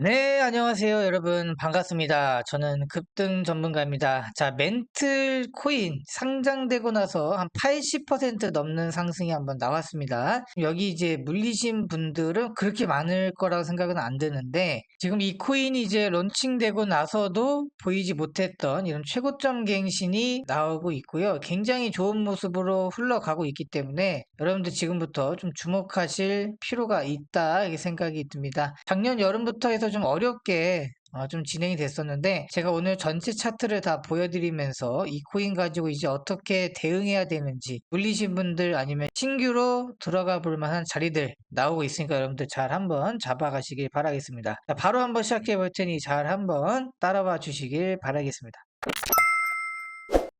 네, 안녕하세요, 여러분. 반갑습니다. 저는 급등 전문가입니다. 자, 멘틀 코인 상장되고 나서 한 80% 넘는 상승이 한번 나왔습니다. 여기 이제 물리신 분들은 그렇게 많을 거라고 생각은 안 드는데, 지금 이 코인이 이제 론칭되고 나서도 보이지 못했던 이런 최고점 갱신이 나오고 있고요. 굉장히 좋은 모습으로 흘러가고 있기 때문에 여러분들 지금부터 좀 주목하실 필요가 있다, 이렇게 생각이 듭니다. 작년 여름부터 해서 좀 어렵게 어, 좀 진행이 됐었는데 제가 오늘 전체 차트를 다 보여드리면서 이 코인 가지고 이제 어떻게 대응해야 되는지 물리신 분들 아니면 신규로 들어가 볼 만한 자리들 나오고 있으니까 여러분들 잘 한번 잡아가시길 바라겠습니다. 자, 바로 한번 시작해 볼 테니 잘 한번 따라와 주시길 바라겠습니다.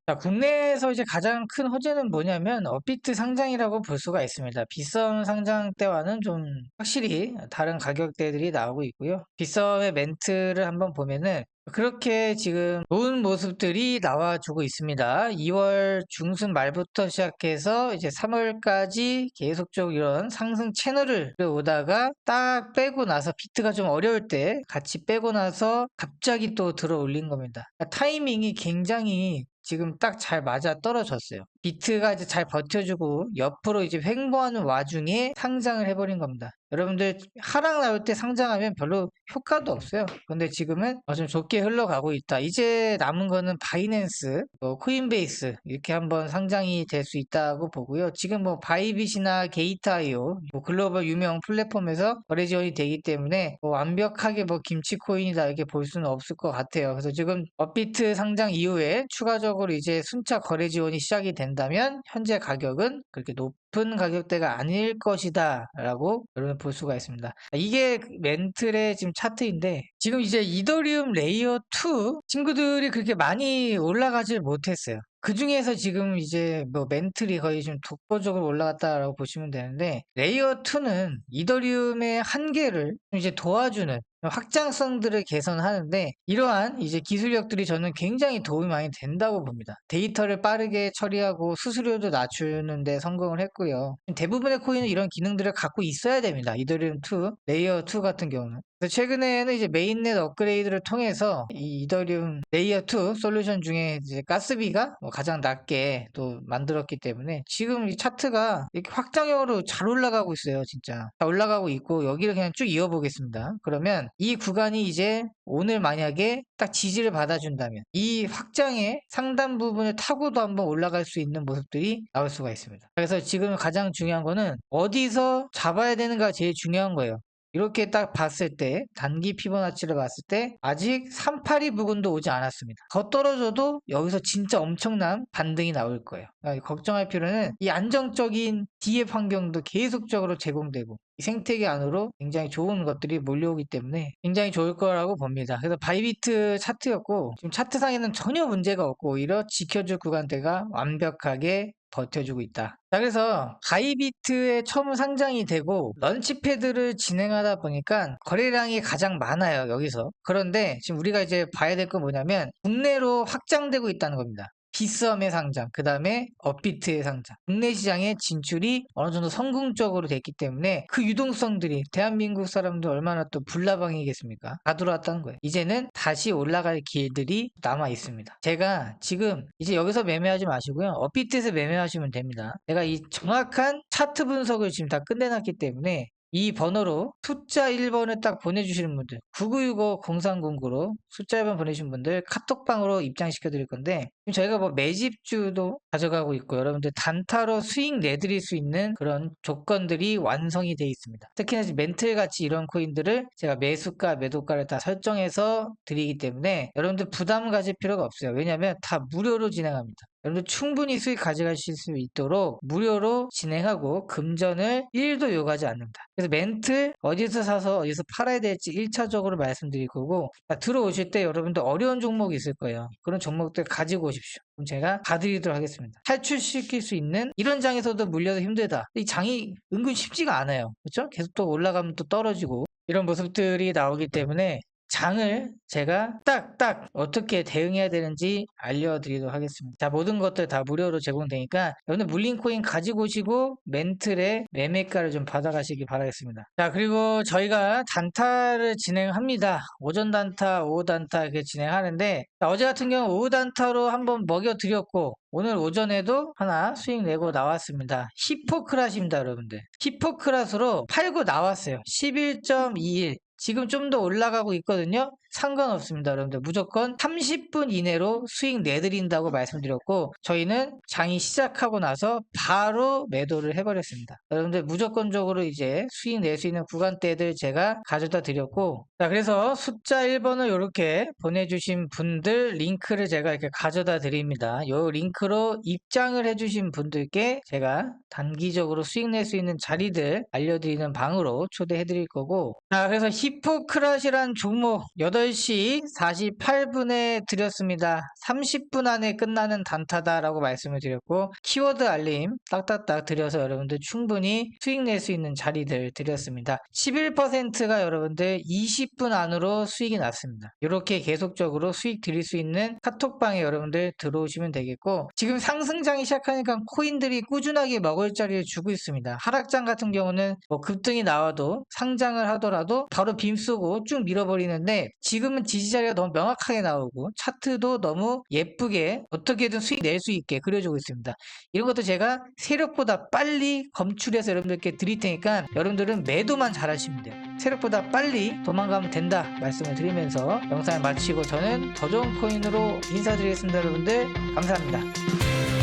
자, 국내에서 이제 가장 큰 호재는 뭐냐면 업비트 상장이라고 볼 수가 있습니다. 빗썸 상장 때와는 좀 확실히 다른 가격대들이 나오고 있고요. 빗썸의 멘트를 한번 보면은 그렇게 지금 좋은 모습들이 나와주고 있습니다. 2월 중순 말부터 시작해서 이제 3월까지 계속적으로 이런 상승 채널을 오다가 딱 빼고 나서 비트가 좀 어려울 때 같이 빼고 나서 갑자기 또 들어 올린 겁니다. 타이밍이 굉장히 지금 딱 잘 맞아 떨어졌어요. 비트가 이제 잘 버텨주고 옆으로 이제 횡보하는 와중에 상장을 해버린 겁니다. 여러분들 하락 나올 때 상장하면 별로 효과도 없어요. 근데 지금은 어, 좀 좋게 흘러가고 있다. 이제 남은 거는 바이낸스, 뭐 코인베이스 이렇게 한번 상장이 될 수 있다고 보고요. 지금 뭐 바이빗이나 게이트아이오 뭐 글로벌 유명 플랫폼에서 거래 지원이 되기 때문에 뭐 완벽하게 뭐 김치 코인이다 이렇게 볼 수는 없을 것 같아요. 그래서 지금 업비트 상장 이후에 추가적으로 이제 순차 거래 지원이 시작이 된다면 현재 가격은 그렇게 높은 가격대가 아닐 것이다 라고 여러분 볼 수가 있습니다. 이게 멘틀의 지금 차트인데 지금 이제 이더리움 레이어 2 친구들이 그렇게 많이 올라가질 못했어요. 그 중에서 지금 이제 뭐 멘틀이 거의 좀 독보적으로 올라갔다라고 보시면 되는데 레이어 2는 이더리움의 한계를 이제 도와주는 확장성들을 개선하는데 이러한 이제 기술력들이 저는 굉장히 도움이 많이 된다고 봅니다. 데이터를 빠르게 처리하고 수수료도 낮추는 데 성공을 했고 요. 대부분의 코인은 이런 기능들을 갖고 있어야 됩니다. 이더리움 2, 레이어 2 같은 경우는. 최근에는 이제 메인넷 업그레이드를 통해서 이 이더리움 레이어 2 솔루션 중에 이제 가스비가 뭐 가장 낮게 또 만들었기 때문에 지금 이 차트가 이렇게 확장형으로 잘 올라가고 있어요, 진짜. 잘 올라가고 있고 여기를 그냥 쭉 이어보겠습니다. 그러면 이 구간이 이제 오늘 만약에 딱 지지를 받아준다면 이 확장의 상단 부분을 타고도 한번 올라갈 수 있는 모습들이 나올 수가 있습니다. 그래서 지금 가장 중요한 거는 어디서 잡아야 되는가 제일 중요한 거예요. 이렇게 딱 봤을 때 단기 피보나치를 봤을 때 아직 382 부근도 오지 않았습니다. 더 떨어져도 여기서 진짜 엄청난 반등이 나올 거예요. 그러니까 걱정할 필요는 이 안정적인 DF 환경도 계속적으로 제공되고 이 생태계 안으로 굉장히 좋은 것들이 몰려오기 때문에 굉장히 좋을 거라고 봅니다. 그래서 바이비트 차트였고 지금 차트상에는 전혀 문제가 없고 오히려 지켜줄 구간대가 완벽하게 버텨주고 있다. 자, 그래서 바이비트에 처음 상장이 되고 런치패드를 진행하다 보니까 거래량이 가장 많아요, 여기서. 그런데 지금 우리가 이제 봐야 될 건 뭐냐면 국내로 확장되고 있다는 겁니다. 비썸의 상장, 그 다음에 업비트의 상장, 국내 시장의 진출이 어느 정도 성공적으로 됐기 때문에 그 유동성들이 대한민국 사람들 얼마나 또 불나방이겠습니까? 다 들어왔다는 거예요. 이제는 다시 올라갈 길들이 남아 있습니다. 제가 지금 이제 여기서 매매하지 마시고요. 업비트에서 매매하시면 됩니다. 내가 이 정확한 차트 분석을 지금 다 끝내놨기 때문에 이 번호로 숫자 1번을 딱 보내주시는 분들 9965-0309로 숫자 1번 보내신 분들 카톡방으로 입장시켜 드릴 건데 지금 저희가 뭐 매집주도 가져가고 있고 여러분들 단타로 수익 내드릴 수 있는 그런 조건들이 완성이 되어 있습니다. 특히나 멘틀 같이 이런 코인들을 제가 매수가 매도가를 다 설정해서 드리기 때문에 여러분들 부담 가질 필요가 없어요. 왜냐하면 다 무료로 진행합니다. 여러분들 충분히 수익 가져가실 수 있도록 무료로 진행하고 금전을 1도 요구하지 않는다. 그래서 멘트 어디서 사서 어디서 팔아야 될지 1차적으로 말씀드릴 거고 들어오실 때 여러분들 어려운 종목이 있을 거예요. 그런 종목들 가지고 오십시오. 그럼 제가 봐드리도록 하겠습니다. 탈출시킬 수 있는 이런 장에서도 물려도 힘들다. 이 장이 은근 쉽지가 않아요. 그렇죠? 계속 또 올라가면 또 떨어지고 이런 모습들이 나오기 때문에 장을 제가 딱딱 어떻게 대응해야 되는지 알려드리도록 하겠습니다. 자, 모든 것들 다 무료로 제공되니까 여러분들 물린코인 가지고 오시고 멘틀의 매매가를 좀 받아가시기 바라겠습니다. 자, 그리고 저희가 단타를 진행합니다. 오전 단타, 오후 단타 이렇게 진행하는데 자, 어제 같은 경우 오후 단타로 한번 먹여드렸고 오늘 오전에도 하나 수익 내고 나왔습니다. 히포크라시입니다, 여러분들. 히포크라스로 팔고 나왔어요. 11.21. 지금 좀 더 올라가고 있거든요. 상관없습니다, 여러분들. 무조건 30분 이내로 수익 내드린다고 말씀드렸고, 저희는 장이 시작하고 나서 바로 매도를 해버렸습니다. 여러분들 무조건적으로 이제 수익 낼 수 있는 구간대들 제가 가져다 드렸고, 자, 그래서 숫자 1번을 이렇게 보내주신 분들 링크를 제가 이렇게 가져다 드립니다. 이 링크로 입장을 해주신 분들께 제가 단기적으로 수익 낼 수 있는 자리들 알려드리는 방으로 초대해 드릴 거고, 자, 그래서 히포크라시란 종목 8시 48분에 드렸습니다. 30분 안에 끝나는 단타다라고 말씀을 드렸고 키워드 알림 딱딱딱 드려서 여러분들 충분히 수익 낼 수 있는 자리들 드렸습니다. 11%가 여러분들 20분 안으로 수익이 났습니다. 이렇게 계속적으로 수익 드릴 수 있는 카톡방에 여러분들 들어오시면 되겠고 지금 상승장이 시작하니까 코인들이 꾸준하게 먹을 자리를 주고 있습니다. 하락장 같은 경우는 뭐 급등이 나와도 상장을 하더라도 바로 빔 쏘고 쭉 밀어버리는데 지금은 지지 자리가 너무 명확하게 나오고 차트도 너무 예쁘게 어떻게든 수익 낼 수 있게 그려주고 있습니다. 이런 것도 제가 세력보다 빨리 검출해서 여러분들께 드릴 테니까 여러분들은 매도만 잘하시면 돼요. 세력보다 빨리 도망가면 된다 말씀을 드리면서 영상을 마치고 저는 더 좋은 코인으로 인사드리겠습니다. 여러분들 감사합니다.